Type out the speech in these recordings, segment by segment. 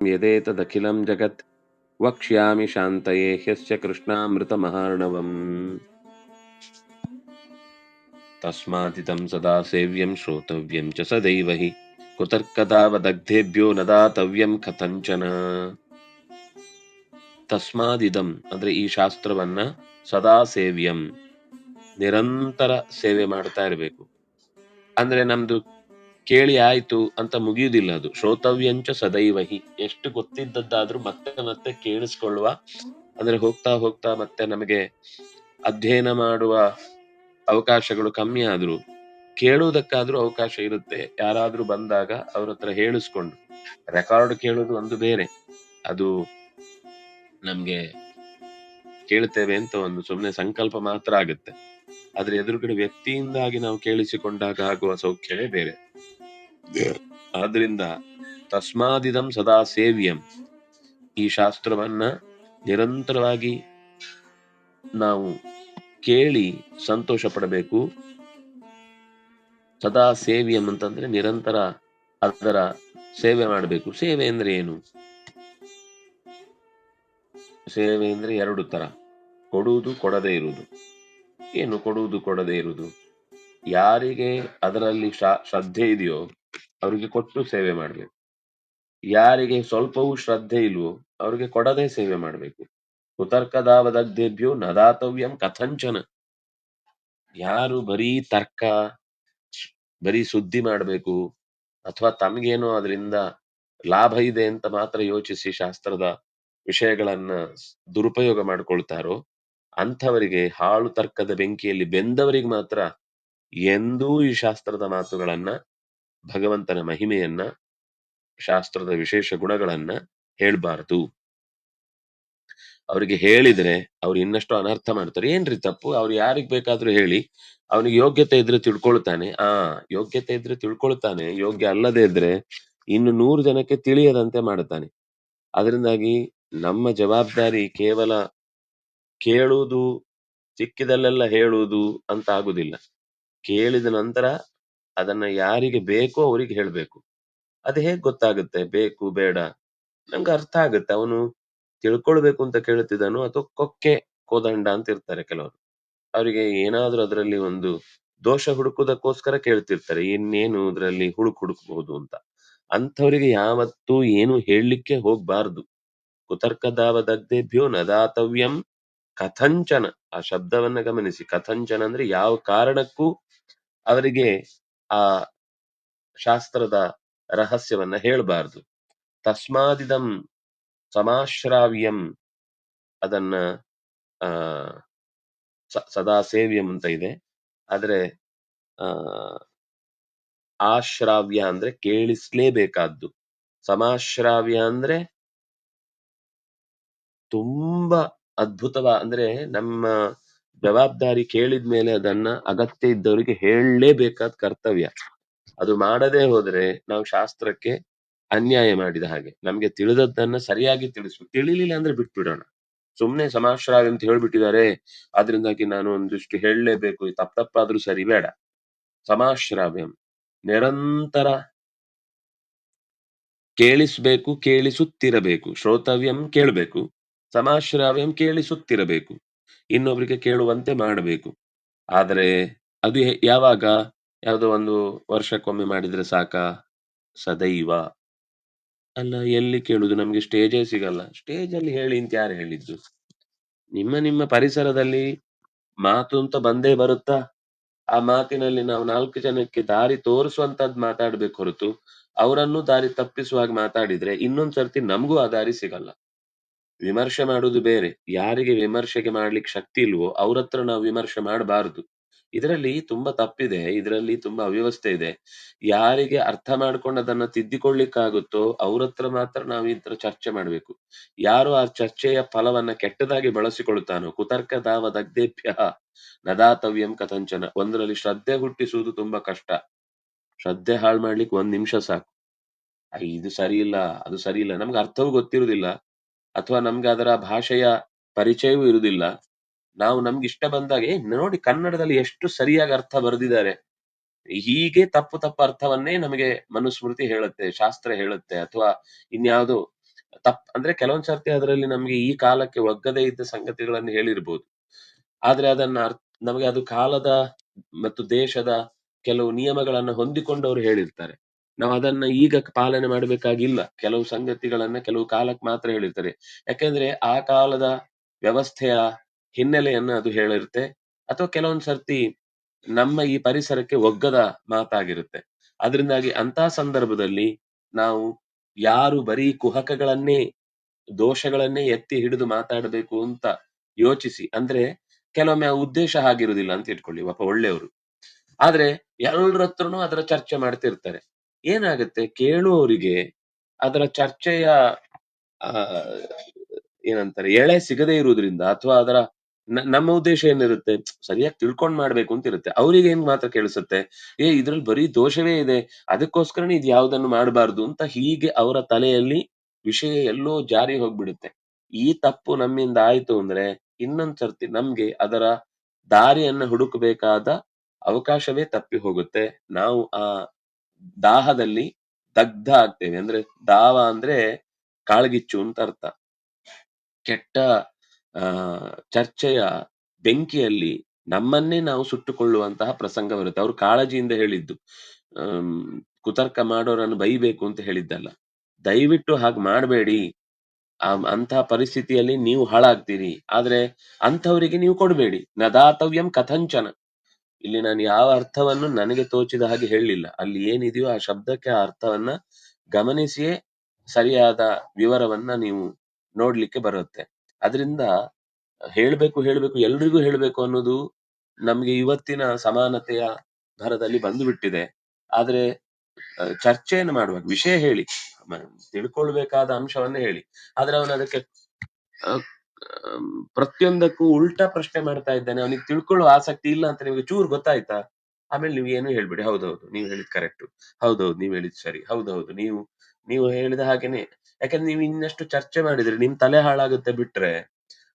यदेतदखिलं जगत् वक्ष्यामि शान्तये ह्यस्य कृष्णामृतमहार्णवम् तस्मादिदं सदा सेव्यं श्रोतव्यं च सदैव हि कुतर्कदावदग्धेभ्यो न दातव्यं कथञ्चन ತಸ್ಮಾದಿದಂ ಅಂದ್ರೆ ಈ ಶಾಸ್ತ್ರವನ್ನ ಸದಾ ಸೇವ್ಯಂ ನಿರಂತರ ಸೇವೆ ಮಾಡ್ತಾ ಇರಬೇಕು ಅಂದ್ರೆ ನಮ್ದು ಕೇಳಿ ಆಯ್ತು ಅಂತ ಮುಗಿಯುವುದಿಲ್ಲ ಅದು. ಶ್ರೋತವ್ಯಂಚ ಸದೈವಹಿ. ಎಷ್ಟು ಗೊತ್ತಿದ್ದದ್ದಾದ್ರೂ ಮತ್ತೆ ಮತ್ತೆ ಕೇಳಿಸ್ಕೊಳ್ಳುವ, ಅಂದ್ರೆ ಹೋಗ್ತಾ ಹೋಗ್ತಾ ಮತ್ತೆ ನಮಗೆ ಅಧ್ಯಯನ ಮಾಡುವ ಅವಕಾಶಗಳು ಕಮ್ಮಿ ಆದ್ರೂ, ಕೇಳುವುದಕ್ಕಾದ್ರೂ ಅವಕಾಶ ಇರುತ್ತೆ. ಯಾರಾದ್ರೂ ಬಂದಾಗ ಅವ್ರ ಹತ್ರ ಹೇಳಿಸ್ಕೊಂಡು. ರೆಕಾರ್ಡ್ ಕೇಳೋದು ಒಂದು ಬೇರೆ. ಅದು ನಮ್ಗೆ ಕೇಳ್ತೇವೆ ಅಂತ ಒಂದು ಸುಮ್ಮನೆ ಸಂಕಲ್ಪ ಮಾತ್ರ ಆಗುತ್ತೆ. ಆದ್ರೆ ಎದುರುಗಡೆ ವ್ಯಕ್ತಿಯಿಂದಾಗಿ ನಾವು ಕೇಳಿಸಿಕೊಂಡಾಗ ಆಗುವ ಸೌಖ್ಯವೇ ಬೇರೆ. ಆದ್ರಿಂದ ತಸ್ಮಾದಿದಂ ಸದಾ ಸೇವ್ಯಂ. ಈ ಶಾಸ್ತ್ರವನ್ನ ನಿರಂತರವಾಗಿ ನಾವು ಕೇಳಿ ಸಂತೋಷ ಪಡಬೇಕು. ಸದಾ ಸೇವ್ಯಂ ಅಂತಂದ್ರೆ ನಿರಂತರ ಅದರ ಸೇವೆ ಮಾಡಬೇಕು. ಸೇವೆ ಅಂದ್ರೆ ಏನು? ಸೇವೆ ಅಂದ್ರೆ ಎರಡು ತರ. ಕೊಡುವುದು ಕೊಡದೇ ಇರುವುದು. ಏನು ಕೊಡುವುದು ಕೊಡದೇ ಇರುವುದು? ಯಾರಿಗೆ ಅದರಲ್ಲಿ ಶ್ರ- ಶ್ರದ್ಧೆ ಇದೆಯೋ ಅವರಿಗೆ ಕೊಟ್ಟು ಸೇವೆ ಮಾಡಬೇಕು. ಯಾರಿಗೆ ಸ್ವಲ್ಪವೂ ಶ್ರದ್ಧೆ ಇಲ್ವೋ, ಅವರಿಗೆ ಕೊಡದೆ ಸೇವೆ ಮಾಡಬೇಕು. ಕುತರ್ಕದಾವದಗ್ಧೇಭ್ಯೋ ನದಾತವ್ಯಂ ಕಥಂಚನ. ಯಾರು ಬರೀ ತರ್ಕ, ಬರೀ ಸುದ್ದಿ ಮಾಡಬೇಕು ಅಥವಾ ತಮಗೇನೋ ಅದರಿಂದ ಲಾಭ ಇದೆ ಅಂತ ಮಾತ್ರ ಯೋಚಿಸಿ ಶಾಸ್ತ್ರದ ವಿಷಯಗಳನ್ನ ದುರುಪಯೋಗ ಮಾಡ್ಕೊಳ್ತಾರೋ, ಅಂಥವರಿಗೆ ಹಾಳು ತರ್ಕದ ಬೆಂಕಿಯಲ್ಲಿ ಬೆಂದವರಿಗೆ ಮಾತ್ರ ಎಂದೂ ಈ ಶಾಸ್ತ್ರದ ಮಾತುಗಳನ್ನ ಭಗವಂತನ ಮಹಿಮೆಯನ್ನ, ಶಾಸ್ತ್ರದ ವಿಶೇಷ ಗುಣಗಳನ್ನ ಹೇಳ್ಬಾರ್ದು. ಅವರಿಗೆ ಹೇಳಿದ್ರೆ ಅವ್ರು ಇನ್ನಷ್ಟು ಅನರ್ಥ ಮಾಡ್ತಾರೆ. ಏನ್ರಿ ತಪ್ಪು? ಅವ್ರು ಯಾರಿಗ್ ಬೇಕಾದ್ರೂ ಹೇಳಿ. ಅವನಿಗೆ ಯೋಗ್ಯತೆ ಇದ್ರೆ ತಿಳ್ಕೊಳ್ತಾನೆ. ಆ, ಯೋಗ್ಯತೆ ಇದ್ರೆ ತಿಳ್ಕೊಳ್ತಾನೆ. ಯೋಗ್ಯ ಅಲ್ಲದೆ ಇದ್ರೆ ಇನ್ನು ನೂರು ಜನಕ್ಕೆ ತಿಳಿಯದಂತೆ ಮಾಡುತ್ತಾನೆ. ಅದರಿಂದಾಗಿ ನಮ್ಮ ಜವಾಬ್ದಾರಿ ಕೇವಲ ಕೇಳುವುದು ಸಿಕ್ಕಿದಲ್ಲೆಲ್ಲ ಹೇಳುವುದು ಅಂತ ಆಗುದಿಲ್ಲ. ಕೇಳಿದ ನಂತರ ಅದನ್ನ ಯಾರಿಗೆ ಬೇಕೋ ಅವರಿಗೆ ಹೇಳ್ಬೇಕು. ಅದು ಹೇಗ್ ಗೊತ್ತಾಗುತ್ತೆ? ಬೇಕು, ಬೇಡ. ನಂಗೆ ಅರ್ಥ ಆಗುತ್ತೆ. ಅವನು ತಿಳ್ಕೊಳ್ಬೇಕು ಅಂತ ಕೇಳ್ತಿದಾನೋ ಅಥವಾ ಕೊಕ್ಕೆ ಕೋದಂಡ ಅಂತ ಇರ್ತಾರೆ ಕೆಲವರು. ಅವರಿಗೆ ಏನಾದ್ರೂ ಅದರಲ್ಲಿ ಒಂದು ದೋಷ ಹುಡುಕುದಕ್ಕೋಸ್ಕರ ಕೇಳ್ತಿರ್ತಾರೆ. ಇನ್ನೇನು ಅದರಲ್ಲಿ ಹುಡುಕ್ ಹುಡುಕಬಹುದು ಅಂತ. ಅಂಥವರಿಗೆ ಯಾವತ್ತೂ ಏನು ಹೇಳಲಿಕ್ಕೆ ಹೋಗ್ಬಾರ್ದು. ಕುತರ್ಕದಾವದಗ್ಧೇಭ್ಯೋ ನದಾತವ್ಯಂ ಕಥಂಚನ. ಆ ಶಬ್ದವನ್ನ ಗಮನಿಸಿ. ಕಥಂಚನ ಅಂದ್ರೆ ಯಾವ ಕಾರಣಕ್ಕೂ ಅವರಿಗೆ ಆ ಶಾಸ್ತ್ರದ ರಹಸ್ಯವನ್ನ ಹೇಳಬಾರ್ದು. ತಸ್ಮಾದಿದಂ ಸಮಾಶ್ರಾವ್ಯಂ ಅದನ್ನ, ಆ ಸದಾ ಸೇವ್ಯಂ ಅಂತ ಇದೆ. ಆದ್ರೆ, ಆ, ಆಶ್ರಾವ್ಯ ಅಂದ್ರೆ ಕೇಳಿಸ್ಲೇಬೇಕಾದ್ದು. ಸಮಾಶ್ರಾವ್ಯ ಅಂದ್ರೆ ತುಂಬಾ ಅದ್ಭುತವ, ಅಂದ್ರೆ ನಮ್ಮ ಜವಾಬ್ದಾರಿ ಕೇಳಿದ್ಮೇಲೆ ಅದನ್ನ ಅಗತ್ಯ ಇದ್ದವರಿಗೆ ಹೇಳಲೇಬೇಕಾದ ಕರ್ತವ್ಯ. ಅದು ಮಾಡದೇ ಹೋದ್ರೆ ನಾವು ಶಾಸ್ತ್ರಕ್ಕೆ ಅನ್ಯಾಯ ಮಾಡಿದ ಹಾಗೆ. ನಮ್ಗೆ ತಿಳಿದದ್ದನ್ನ ಸರಿಯಾಗಿ ತಿಳಿಸ್ಬೇಕು ತಿಳಿಲಿಲ್ಲ ಅಂದ್ರೆ ಬಿಟ್ಬಿಡೋಣ. ಸುಮ್ನೆ ಸಮಾಶ್ರಾವ್ಯ ಅಂತ ಹೇಳ್ಬಿಟ್ಟಿದ್ದಾರೆ. ಅದರಿಂದಾಗಿ ನಾನು ಒಂದಿಷ್ಟು ಹೇಳಲೇಬೇಕು. ತಪ್ಪ ತಪ್ಪಾದ್ರೂ ಸರಿ, ಬೇಡ. ಸಮಾಶ್ರಾವ್ಯಂ. ನಿರಂತರ ಕೇಳಿಸ್ಬೇಕು, ಕೇಳಿಸುತ್ತಿರಬೇಕು. ಶ್ರೋತವ್ಯಂ ಕೇಳಬೇಕು. ಸಮಾಶ್ರಾವ್ಯಂ ಕೇಳಿಸುತ್ತಿರಬೇಕು. ಇನ್ನೊಬ್ರಿಗೆ ಕೇಳುವಂತೆ ಮಾಡಬೇಕು. ಆದರೆ ಅದು ಯಾವಾಗ? ಯಾವುದೋ ಒಂದು ವರ್ಷಕ್ಕೊಮ್ಮೆ ಮಾಡಿದ್ರೆ ಸಾಕ? ಸದೈವ. ಅಲ್ಲ, ಎಲ್ಲಿ ಕೇಳುದು? ನಮ್ಗೆ ಸ್ಟೇಜೇ ಸಿಗಲ್ಲ. ಸ್ಟೇಜ್ ಅಲ್ಲಿ ಹೇಳಿ ಅಂತ ಯಾರು ಹೇಳಿದ್ದು? ನಿಮ್ಮ ನಿಮ್ಮ ಪರಿಸರದಲ್ಲಿ ಮಾತು ಅಂತ ಬಂದೇ ಬರುತ್ತಾ? ಆ ಮಾತಿನಲ್ಲಿ ನಾವು ನಾಲ್ಕು ಜನಕ್ಕೆ ದಾರಿ ತೋರಿಸುವಂತದ್ದು ಮಾತಾಡ್ಬೇಕು ಹೊರತು, ಅವರನ್ನು ದಾರಿ ತಪ್ಪಿಸುವಾಗ ಮಾತಾಡಿದ್ರೆ ಇನ್ನೊಂದ್ ಸರ್ತಿ ನಮಗೂ ಆ ದಾರಿ ಸಿಗಲ್ಲ. ವಿಮರ್ಶೆ ಮಾಡುವುದು ಬೇರೆ. ಯಾರಿಗೆ ವಿಮರ್ಶೆಗೆ ಮಾಡ್ಲಿಕ್ಕೆ ಶಕ್ತಿ ಇಲ್ವೋ ಅವ್ರ ಹತ್ರ ನಾವು ವಿಮರ್ಶೆ ಮಾಡಬಾರದು. ಇದರಲ್ಲಿ ತುಂಬಾ ತಪ್ಪಿದೆ. ಇದರಲ್ಲಿ ತುಂಬಾ ಅವ್ಯವಸ್ಥೆ ಇದೆ. ಯಾರಿಗೆ ಅರ್ಥ ಮಾಡ್ಕೊಂಡು ಅದನ್ನ ತಿದ್ದಿಕೊಳ್ಳಿಕ್ಕಾಗುತ್ತೋ ಅವ್ರ ಹತ್ರ ಮಾತ್ರ ನಾವು ತರ ಚರ್ಚೆ ಮಾಡ್ಬೇಕು. ಯಾರು ಆ ಚರ್ಚೆಯ ಫಲವನ್ನ ಕೆಟ್ಟದಾಗಿ ಬಳಸಿಕೊಳ್ತಾನೋ ಕುತರ್ಕ ದಾವ ದಗ್ಧೇಭ್ಯ ನದಾತವ್ಯಂ ಕಥಂಚನ. ಒಂದರಲ್ಲಿ ಶ್ರದ್ಧೆ ಹುಟ್ಟಿಸುವುದು ತುಂಬಾ ಕಷ್ಟ. ಶ್ರದ್ಧೆ ಹಾಳು ಮಾಡ್ಲಿಕ್ಕೆ ಒಂದ್ ನಿಮಿಷ ಸಾಕು. ಇದು ಸರಿ ಇಲ್ಲ, ಅದು ಸರಿ ಇಲ್ಲ. ನಮ್ಗೆ ಅರ್ಥವೂ ಗೊತ್ತಿರುವುದಿಲ್ಲ. ಅಥವಾ ನಮ್ಗೆ ಅದರ ಭಾಷೆಯ ಪರಿಚಯವೂ ಇರುವುದಿಲ್ಲ ನಾವು ನಮ್ಗೆ ಇಷ್ಟ ಬಂದಾಗ "ಏ, ನೋಡಿ ಕನ್ನಡದಲ್ಲಿ ಎಷ್ಟು ಸರಿಯಾಗಿ ಅರ್ಥ ಬರೆದಿದ್ದಾರೆ ಹೀಗೆ ತಪ್ಪು ತಪ್ಪು ಅರ್ಥವನ್ನೇ ನಮಗೆ ಮನುಸ್ಮೃತಿ ಹೇಳುತ್ತೆ ಶಾಸ್ತ್ರ ಹೇಳುತ್ತೆ ಅಥವಾ ಇನ್ಯಾವುದೋ ತಪ್ ಅಂದ್ರೆ ಕೆಲವೊಂದ್ ಸರ್ತಿ ಅದರಲ್ಲಿ ನಮ್ಗೆ ಈ ಕಾಲಕ್ಕೆ ಒಗ್ಗದೇ ಇದ್ದ ಸಂಗತಿಗಳನ್ನು ಹೇಳಿರ್ಬೋದು. ಆದ್ರೆ ಅದನ್ನ ಅರ್ಥ- ನಮಗೆ ಅದು ಕಾಲದ ಮತ್ತು ದೇಶದ ಕೆಲವು ನಿಯಮಗಳನ್ನು ಹೊಂದಿಕೊಂಡು ಅವ್ರು ಹೇಳಿರ್ತಾರೆ. ನಾವು ಅದನ್ನ ಈಗ ಪಾಲನೆ ಮಾಡಬೇಕಾಗಿಲ್ಲ ಕೆಲವು ಸಂಗತಿಗಳನ್ನ ಕೆಲವು ಕಾಲಕ್ಕೆ ಮಾತ್ರ ಹೇಳಿರ್ತಾರೆ. ಯಾಕೆಂದ್ರೆ ಆ ಕಾಲದ ವ್ಯವಸ್ಥೆಯ ಹಿನ್ನೆಲೆಯನ್ನ ಅದು ಹೇಳಿರುತ್ತೆ. ಅಥವಾ ಕೆಲವೊಂದು ಸರ್ತಿ ನಮ್ಮ ಈ ಪರಿಸರಕ್ಕೆ ಒಗ್ಗದ ಮಾತಾಗಿರುತ್ತೆ. ಅದರಿಂದಾಗಿ ಅಂತ ಸಂದರ್ಭದಲ್ಲಿ ನಾವು ಯಾರು ಬರೀ ಕುಹಕಗಳನ್ನೇ, ದೋಷಗಳನ್ನೇ ಎತ್ತಿ ಹಿಡಿದು ಮಾತಾಡಬೇಕು ಅಂತ ಯೋಚಿಸಿ ಅಂದ್ರೆ ಕೆಲವೊಮ್ಮೆ ಆ ಉದ್ದೇಶ ಹಾಗಿರುವುದಿಲ್ಲ ಅಂತ ಇಟ್ಕೊಳ್ಳಿ ಪಾಪ ಒಳ್ಳೆಯವರು. ಆದ್ರೆ ಎಲ್ಲರತ್ರನು ಅದರ ಚರ್ಚೆ ಮಾಡ್ತಿರ್ತಾರೆ. ಏನಾಗುತ್ತೆ ಕೇಳುವವರಿಗೆ ಅದರ ಚರ್ಚೆಯ ಆ ಏನಂತಾರೆ ಎಳೆ ಸಿಗದೇ ಇರುವುದರಿಂದ ಅಥವಾ ಅದರ ನಮ್ಮ ಉದ್ದೇಶ ಏನಿರುತ್ತೆ ಸರಿಯಾಗಿ ತಿಳ್ಕೊಂಡ್ ಮಾಡ್ಬೇಕು ಅಂತ ಇರುತ್ತೆ. ಅವ್ರಿಗೆ ಏನ್ ಮಾತ್ರ ಕೇಳಿಸುತ್ತೆ, ಏ ಇದ್ರಲ್ಲಿ ಬರೀ ದೋಷವೇ ಇದೆ. ಅದಕ್ಕೋಸ್ಕರನೇ ಇದು ಯಾವುದನ್ನು ಮಾಡಬಾರ್ದು ಅಂತ ಹೀಗೆ ಅವರ ತಲೆಯಲ್ಲಿ ವಿಷಯ ಎಲ್ಲೋ ಜಾರಿ ಹೋಗ್ಬಿಡುತ್ತೆ. ಈ ತಪ್ಪು ನಮ್ಮಿಂದ ಆಯ್ತು ಅಂದ್ರೆ ಇನ್ನೊಂದ್ ಸರ್ತಿ ನಮ್ಗೆ ಅದರ ದಾರಿಯನ್ನ ಹುಡುಕಬೇಕಾದ ಅವಕಾಶವೇ ತಪ್ಪಿ ಹೋಗುತ್ತೆ. ನಾವು ಆ ದಾಹದಲ್ಲಿ ದಗ್ಧ ಆಗ್ತೇವೆ. ಅಂದ್ರೆ ದಾವ ಅಂದ್ರೆ ಕಾಳ್ಗಿಚ್ಚು ಅಂತ ಅರ್ಥ. ಕೆಟ್ಟ, ಆ, ಚರ್ಚೆಯ ಬೆಂಕಿಯಲ್ಲಿ ನಮ್ಮನ್ನೇ ನಾವು ಸುಟ್ಟುಕೊಳ್ಳುವಂತಹ ಪ್ರಸಂಗ ಬರುತ್ತೆ. ಅವ್ರು ಕಾಳಜಿಯಿಂದ ಹೇಳಿದ್ದು. ಕುತರ್ಕ ಮಾಡೋರನ್ನು ಬೈಬೇಕು ಅಂತ ಹೇಳಿದ್ದಲ್ಲ. ದಯವಿಟ್ಟು ಹಾಗೆ ಮಾಡಬೇಡಿ ಅಂತಹ ಪರಿಸ್ಥಿತಿಯಲ್ಲಿ ನೀವು ಹಾಳಾಗ್ತೀರಿ. ಆದ್ರೆ ಅಂಥವರಿಗೆ ನೀವು ಕೊಡಬೇಡಿ ನ ದಾತವ್ಯಂ ಕಥಂಚನ. ಇಲ್ಲಿ ನಾನು ಯಾವ ಅರ್ಥವನ್ನು ನನಗೆ ತೋಚಿದ ಹಾಗೆ ಹೇಳಲಿಲ್ಲ ಅಲ್ಲಿ ಏನಿದೆಯೋ ಆ ಶಬ್ದಕ್ಕೆ ಆ ಅರ್ಥವನ್ನ ಗಮನಿಸಿಯೇ ಸರಿಯಾದ ವಿವರವನ್ನ ನೀವು ನೋಡ್ಲಿಕ್ಕೆ ಬರುತ್ತೆ. ಅದರಿಂದ ಹೇಳಬೇಕು ಹೇಳಬೇಕು, ಎಲ್ರಿಗೂ ಹೇಳಬೇಕು ಅನ್ನೋದು ನಮ್ಗೆ ಇವತ್ತಿನ ಸಮಾನತೆಯ ಭರದಲ್ಲಿ ಬಂದು ಬಿಟ್ಟಿದೆ. ಆದ್ರೆ ಚರ್ಚೆಯನ್ನು ಮಾಡುವಾಗ, ವಿಷಯ ಹೇಳಿ. ತಿಳ್ಕೊಳ್ಬೇಕಾದ ಅಂಶವನ್ನ ಹೇಳಿ. ಆದ್ರೆ ಅವನು ಅದಕ್ಕೆ ಪ್ರತಿಯೊಂದಕ್ಕೂ ಉಲ್ಟಾ ಪ್ರಶ್ನೆ ಮಾಡ್ತಾ ಇದ್ದಾನೆ. ಅವನಿಗೆ ತಿಳ್ಕೊಳ್ಳುವ ಆಸಕ್ತಿ ಇಲ್ಲ ಅಂತ ನಿಮಗೆ ಚೂರು ಗೊತ್ತಾಯ್ತಾ? ಆಮೇಲೆ ನೀವು ಏನು ಹೇಳ್ಬಿಡಿ ಹೌದೌದು ನೀವು ಹೇಳಿದ್ ಕರೆಕ್ಟ್ ಹೌದೌದು ನೀವು ಹೇಳಿದ್ ಸರಿ. ಹೌದೌದು ನೀವು ನೀವು ಹೇಳಿದ ಹಾಗೇನೆ. ಯಾಕಂದ್ರೆ ನೀವು ಇನ್ನಷ್ಟು ಚರ್ಚೆ ಮಾಡಿದ್ರೆ ನಿಮ್ ತಲೆ ಹಾಳಾಗುತ್ತೆ ಬಿಟ್ರೆ,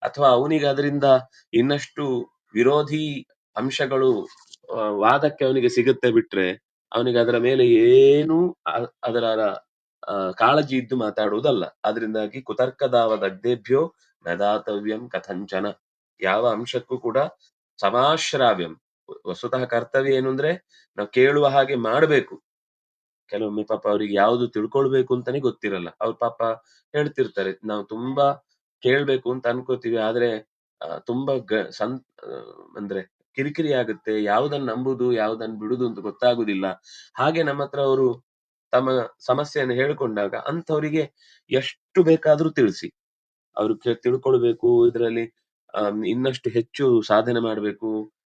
ಅಥವಾ ಅವನಿಗೆ ಅದರಿಂದ ಇನ್ನಷ್ಟು ವಿರೋಧಿ ಅಂಶಗಳು ವಾದಕ್ಕೆ ಅವನಿಗೆ ಸಿಗುತ್ತೆ ಬಿಟ್ರೆ, ಅವನಿಗೆ ಅದರ ಮೇಲೆ ಏನೂ ಅದರ ಆ ಕಾಳಜಿ ಇದ್ದು ಮಾತಾಡುವುದಲ್ಲ. ಅದರಿಂದಾಗಿ ಕುತರ್ಕದಾವ ದಗ್ಧೇಭ್ಯೋ ನ ದಾತವ್ಯಂ ಕಥಂಚನ. ಯಾವ ಅಂಶಕ್ಕೂ ಕೂಡ ಸಮಾಶ್ರಾವ್ಯಂ. ವಸ್ತುತಃ ಕರ್ತವ್ಯ ಏನು ಅಂದ್ರೆ ನಾವು ಕೇಳುವ ಹಾಗೆ ಮಾಡ್ಬೇಕು. ಕೆಲವೊಮ್ಮೆ ಪಾಪ ಅವ್ರಿಗೆ ಯಾವ್ದು ತಿಳ್ಕೊಳ್ಬೇಕು ಅಂತಾನೆ ಗೊತ್ತಿರಲ್ಲ. ಅವ್ರ ಪಾಪ ಹೇಳ್ತಿರ್ತಾರೆ. ನಾವು ತುಂಬಾ ಕೇಳ್ಬೇಕು ಅಂತ ಅನ್ಕೋತೀವಿ. ಆದ್ರೆ ತುಂಬಾ ಗ ಸಂ ಅಂದ್ರೆ ಕಿರಿಕಿರಿ ಆಗುತ್ತೆ. ಯಾವುದನ್ನ ನಂಬುದು, ಯಾವುದನ್ನ ಬಿಡುದು ಅಂತ ಗೊತ್ತಾಗುದಿಲ್ಲ. ಹಾಗೆ ನಮ್ಮತ್ರ ಅವರು ತಮ್ಮ ಸಮಸ್ಯೆಯನ್ನು ಹೇಳ್ಕೊಂಡಾಗ ಅಂಥವರಿಗೆ ಎಷ್ಟು ಬೇಕಾದ್ರೂ ತಿಳಿಸಿ. ಅವ್ರು ತಿಳ್ಕೊಳ್ಬೇಕು ಇದರಲ್ಲಿ ಅಹ್ ಇನ್ನಷ್ಟು ಹೆಚ್ಚು ಸಾಧನೆ ಮಾಡ್ಬೇಕು.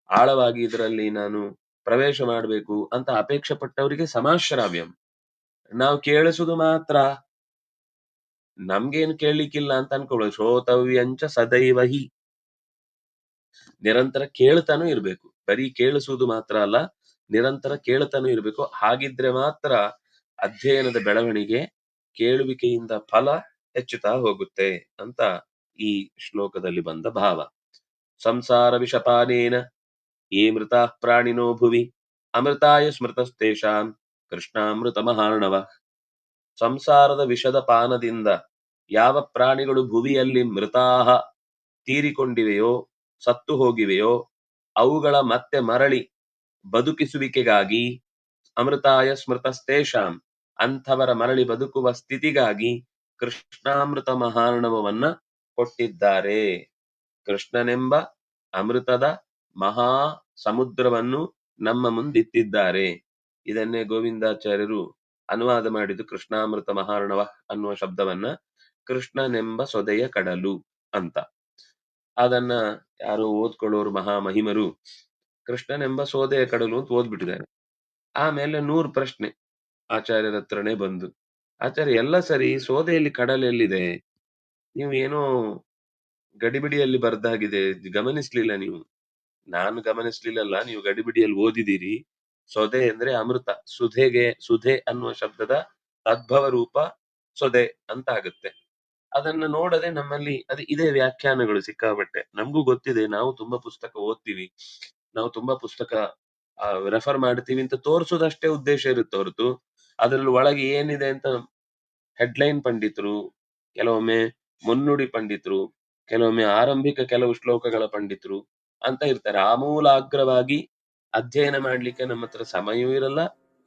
ಆಳವಾಗಿ ಇದರಲ್ಲಿ ನಾನು ಪ್ರವೇಶ ಮಾಡ್ಬೇಕು ಅಂತ ಅಪೇಕ್ಷೆ ಪಟ್ಟವರಿಗೆ ಸಮಾಶ್ರಾವ್ಯಂ. ನಾವು ಕೇಳಿಸುದು ಮಾತ್ರ ನಮ್ಗೇನು ಕೇಳಲಿಕ್ಕಿಲ್ಲ ಅಂತ ಅನ್ಕೊಳ್ಳೋದು ಶ್ರೋತವ್ಯಂಚ ಸದೈವ ಹಿ. ನಿರಂತರ ಕೇಳ್ತಾನೂ ಇರ್ಬೇಕು. ಬರೀ ಕೇಳಿಸುವುದು ಮಾತ್ರ ಅಲ್ಲ, ನಿರಂತರ ಕೇಳ್ತಾನೂ ಇರ್ಬೇಕು. ಹಾಗಿದ್ರೆ ಮಾತ್ರ ಅಧ್ಯಯನದ ಬೆಳವಣಿಗೆ, ಕೇಳುವಿಕೆಯಿಂದ ಫಲ ಹೆಚ್ಚುತ್ತಾ ಹೋಗುತ್ತೆ ಅಂತ ಈ ಶ್ಲೋಕದಲ್ಲಿ ಬಂದ ಭಾವ. ಸಂಸಾರ ವಿಷಪಾನೇನ ಏ ಮೃತ ಪ್ರಾಣಿನೋ ಭುವಿ ಅಮೃತಾಯ ಸ್ಮೃತಸ್ತೇಷಾಂ ಕೃಷ್ಣಾಮೃತ ಮಹಾರ್ಣವ ಸಂಸಾರದ ವಿಷದ ಪಾನದಿಂದ ಯಾವ ಪ್ರಾಣಿಗಳು ಭುವಿಯಲ್ಲಿ ಮೃತಾಹ ತೀರಿಕೊಂಡಿವೆಯೋ, ಸತ್ತು ಹೋಗಿವೆಯೋ, ಅವುಗಳ ಮತ್ತೆ ಮರಳಿ ಬದುಕಿಸುವಿಕೆಗಾಗಿ ಅಮೃತಾಯ ಸ್ಮೃತಸ್ತೇಷಾಂ ಅಂಥವರ ಮರಳಿ ಬದುಕುವ ಸ್ಥಿತಿಗಾಗಿ ಕೃಷ್ಣಾಮೃತ ಮಹಾರ್ಣವವನ್ನ ಕೊಟ್ಟಿದ್ದಾರೆ. ಕೃಷ್ಣನೆಂಬ ಅಮೃತದ ಮಹಾ ಸಮುದ್ರವನ್ನು ನಮ್ಮ ಮುಂದಿತ್ತಿದ್ದಾರೆ ಇದನ್ನೇ ಗೋವಿಂದಾಚಾರ್ಯರು ಅನುವಾದ ಮಾಡಿದ್ದು ಕೃಷ್ಣಾಮೃತ ಮಹಾರ್ಣವ ಅನ್ನುವ ಶಬ್ದವನ್ನ ಕೃಷ್ಣನೆಂಬ ಸೊದೆಯ ಕಡಲು ಅಂತ. ಅದನ್ನ ಯಾರು ಓದ್ಕೊಳ್ಳೋರು ಮಹಾ ಮಹಿಮರು ಕೃಷ್ಣನೆಂಬ ಸೋದೆಯ ಕಡಲು ಅಂತ ಓದ್ಬಿಟ್ಟಿದ್ದಾರೆ. ಆಮೇಲೆ ನೂರು ಪ್ರಶ್ನೆ ಆಚಾರ್ಯರ ಹತ್ರನೇ ಬಂದು. ಆಚಾರ್ಯ ಎಲ್ಲ ಸರಿ ಸೋದೆಯಲ್ಲಿ ಕಡಲೆಲ್ಲಿದೆ? ನೀವು ಏನೋ ಗಡಿಬಿಡಿಯಲ್ಲಿ ಬರ್ದಾಗಿದೆ ಗಮನಿಸ್ಲಿಲ್ಲ ನೀವು. ನಾನು ಗಮನಿಸ್ಲಿಲ್ಲಲ್ಲ ನೀವು ಗಡಿಬಿಡಿಯಲ್ಲಿ ಓದಿದ್ದೀರಿ. ಸೊದೆ ಅಂದ್ರೆ ಅಮೃತ. ಸುಧೆಗೆ ಸುಧೆ ಅನ್ನುವ ಶಬ್ದದ ತದ್ಭವ ರೂಪ ಸೊದೆ ಅಂತ ಆಗುತ್ತೆ. ಅದನ್ನ ನೋಡದೆ ನಮ್ಮಲ್ಲಿ ಅದು ಇದೇ ವ್ಯಾಖ್ಯಾನಗಳು ಸಿಕ್ಕಾಬಟ್ಟೆ ನಮಗೂ ಗೊತ್ತಿದೆ ನಾವು ತುಂಬಾ ಪುಸ್ತಕ ಓದ್ತೀವಿ. ನಾವು ತುಂಬಾ ಪುಸ್ತಕ ರೆಫರ್ ಮಾಡ್ತೀವಿ ಅಂತ ತೋರಿಸೋದಷ್ಟೇ ಉದ್ದೇಶ ಇರುತ್ತೆ ಹೊರತು, ಅದ್ರಲ್ಲಿ ಒಳಗೆ ಏನಿದೆ ಅಂತ ಹೆಡ್ಲೈನ್ ಪಂಡಿತರು, ಕೆಲವೊಮ್ಮೆ ಮುನ್ನುಡಿ ಪಂಡಿತರು ಕೆಲವೊಮ್ಮೆ ಆರಂಭಿಕ ಕೆಲವು ಶ್ಲೋಕಗಳ ಪಂಡಿತರು ಅಂತ ಇರ್ತಾರೆ. ಆಮೂಲಾಗ್ರವಾಗಿ ಅಧ್ಯಯನ ಮಾಡ್ಲಿಕ್ಕೆ ನಮ್ಮ ಹತ್ರ ಸಮಯವೂ ಇರಲ್ಲ.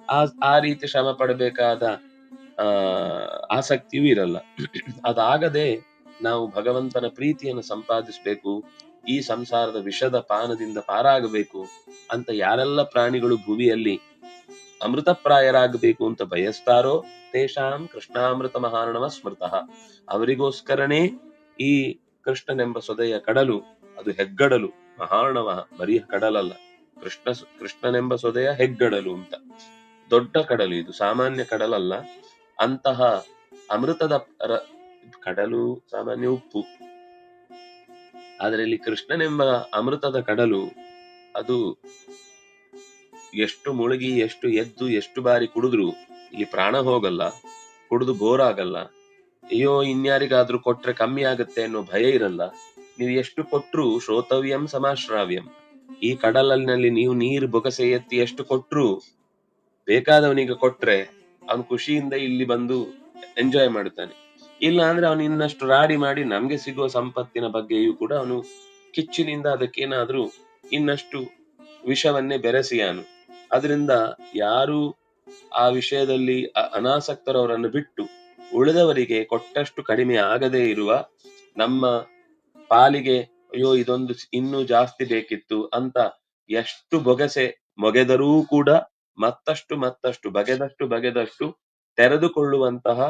ಆ ಆ ರೀತಿ ಶ್ರಮ ಪಡಬೇಕಾದ ಆ ಆಸಕ್ತಿಯೂ ಇರಲ್ಲ. ಅದಾಗದೆ ನಾವು ಭಗವಂತನ ಪ್ರೀತಿಯನ್ನು ಸಂಪಾದಿಸಬೇಕು ಈ ಸಂಸಾರದ ವಿಷದ ಪಾನದಿಂದ ಪಾರಾಗಬೇಕು ಅಂತ ಯಾರೆಲ್ಲ ಪ್ರಾಣಿಗಳು ಭುವಿಯಲ್ಲಿ ಅಮೃತಪ್ರಾಯರಾಗಬೇಕು ಅಂತ ಬಯಸ್ತಾರೋ ತೇಷಾಂ ಕೃಷ್ಣಾಮೃತ ಮಹಾರಣವ ಸ್ಮೃತಃ. ಅವರಿಗೋಸ್ಕರನೇ ಈ ಕೃಷ್ಣನೆಂಬ ಸೊದೆಯ ಕಡಲು, ಅದು ಹೆಗ್ಗಡಲು, ಮಹಾರಣವ ಬರೀ ಕಡಲಲ್ಲ, ಕೃಷ್ಣ ಕೃಷ್ಣನೆಂಬ ಸೊದೆಯ ಹೆಗ್ಗಡಲು ಅಂತ. ದೊಡ್ಡ ಕಡಲು ಇದು, ಸಾಮಾನ್ಯ ಕಡಲಲ್ಲ, ಅಂತಹ ಅಮೃತದ ಕಡಲು ಸಾಮಾನ್ಯ ಉಪ್ಪು. ಆದ್ರೆ ಇಲ್ಲಿ ಕೃಷ್ಣನೆಂಬ ಅಮೃತದ ಕಡಲು, ಅದು ಎಷ್ಟು ಮುಳುಗಿ, ಎಷ್ಟು ಎದ್ದು, ಎಷ್ಟು ಬಾರಿ ಕುಡಿದ್ರು ಇಲ್ಲಿ ಪ್ರಾಣ ಹೋಗಲ್ಲ, ಕುಡಿದು ಬೋರ್ ಆಗಲ್ಲ. ಅಯ್ಯೋ, ಇನ್ಯಾರಿಗಾದ್ರೂ ಕೊಟ್ರೆ ಕಮ್ಮಿ ಆಗುತ್ತೆ ಅನ್ನೋ ಭಯ ಇರಲ್ಲ. ನೀವು ಎಷ್ಟು ಕೊಟ್ರು ಶ್ರೋತವ್ಯಂ ಸಮಾಶ್ರಾವ್ಯಂ. ಈ ಕಡಲಲ್ಲಿನಲ್ಲಿ ನೀವು ನೀರು ಬೊಗಸೆ ಎತ್ತಿ ಎಷ್ಟು ಕೊಟ್ರು ಬೇಕಾದವನಿಗೆ ಕೊಟ್ರೆ ಅವನು ಖುಷಿಯಿಂದ ಇಲ್ಲಿ ಬಂದು ಎಂಜಾಯ್ ಮಾಡುತ್ತಾನೆ. ಇಲ್ಲ ಅಂದ್ರೆ ಅವನು ಇನ್ನಷ್ಟು ರಾಡಿ ಮಾಡಿ ನಮ್ಗೆ ಸಿಗುವ ಸಂಪತ್ತಿನ ಬಗ್ಗೆಯೂ ಕೂಡ ಅವನು ಕಿಚ್ಚಿನಿಂದ ಅದಕ್ಕೇನಾದ್ರೂ ಇನ್ನಷ್ಟು ವಿಷವನ್ನೇ ಬೆರೆಸಿಯಾನು ಅದರಿಂದ ಯಾರು ಆ ವಿಷಯದಲ್ಲಿ ಅನಾಸಕ್ತರವರನ್ನು ಬಿಟ್ಟು ಉಳಿದವರಿಗೆ ಕೊಟ್ಟಷ್ಟು ಕಡಿಮೆ ಆಗದೇ ಇರುವ ನಮ್ಮ ಪಾಲಿಗೆ, ಅಯ್ಯೋ, ಇದೊಂದು ಇನ್ನೂ ಜಾಸ್ತಿ ಬೇಕಿತ್ತು ಅಂತ ಎಷ್ಟು ಬೊಗಸೆ ಮೊಗೆದರೂ ಕೂಡ ಮತ್ತಷ್ಟು ಮತ್ತಷ್ಟು ಬಗೆದಷ್ಟು ಬಗೆದಷ್ಟು ತೆರೆದುಕೊಳ್ಳುವಂತಹ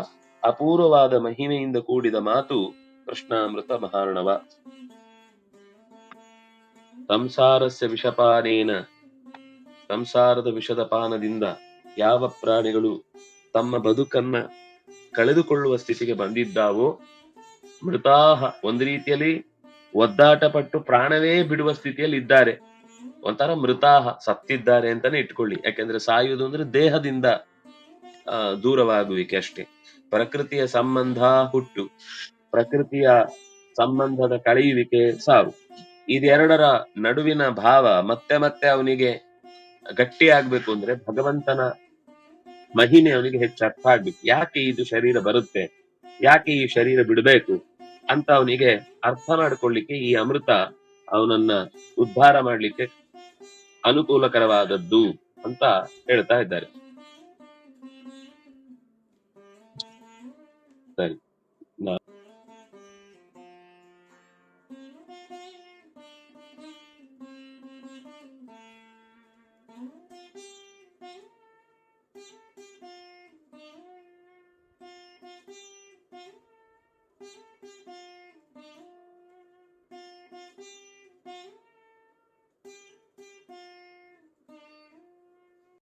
ಅಪೂರ್ವವಾದ ಮಹಿಮೆಯಿಂದ ಕೂಡಿದ ಮಾತು ಕೃಷ್ಣಾಮೃತ ಮಹಾರ್ಣವ. ಸಂಸಾರಸ್ಯ ವಿಷಪಾನೇನ ಸಂಸಾರದ ವಿಷದ ಪಾನದಿಂದ ಯಾವ ಪ್ರಾಣಿಗಳು ತಮ್ಮ ಬದುಕನ್ನ ಕಳೆದುಕೊಳ್ಳುವ ಸ್ಥಿತಿಗೆ ಬಂದಿದ್ದಾವೋ, ಮೃತಾಹ ಒಂದು ರೀತಿಯಲ್ಲಿ ಒದ್ದಾಟ ಪಟ್ಟು ಪ್ರಾಣವೇ ಬಿಡುವ ಸ್ಥಿತಿಯಲ್ಲಿ ಇದ್ದಾರೆ. ಒಂಥರ ಮೃತಾಹ, ಸತ್ತಿದ್ದಾರೆ ಅಂತಾನೆ ಇಟ್ಕೊಳ್ಳಿ. ಯಾಕೆಂದ್ರೆ ಸಾಯುವುದು ಅಂದ್ರೆ ದೇಹದಿಂದ ದೂರವಾಗುವಿಕೆ ಅಷ್ಟೇ. ಪ್ರಕೃತಿಯ ಸಂಬಂಧ ಹುಟ್ಟು, ಪ್ರಕೃತಿಯ ಸಂಬಂಧದ ಕಳೆಯುವಿಕೆ ಸಾವು. ಇದೆರಡರ ನಡುವಿನ ಭಾವ ಮತ್ತೆ ಮತ್ತೆ ಅವನಿಗೆ ಗಟ್ಟಿ ಆಗ್ಬೇಕು ಅಂದ್ರೆ ಭಗವಂತನ ಮಹಿಮೆ ಅವನಿಗೆ ಹೆಚ್ಚು ಅರ್ಥ ಆಗ್ಬೇಕು. ಯಾಕೆ ಇದು ಶರೀರ ಬರುತ್ತೆ? ಯಾಕೆ ಈ ಶರೀರ ಬಿಡಬೇಕು? ಅಂತ ಅವನಿಗೆ ಅರ್ಥ ಮಾಡ್ಕೊಳ್ಳಿಕ್ಕೆ ಈ ಅಮೃತ ಅವನನ್ನ ಉದ್ಧಾರ ಮಾಡ್ಲಿಕ್ಕೆ ಅನುಕೂಲಕರವಾದದ್ದು ಅಂತ ಹೇಳ್ತಾ ಇದ್ದಾರೆ. ಸರಿ.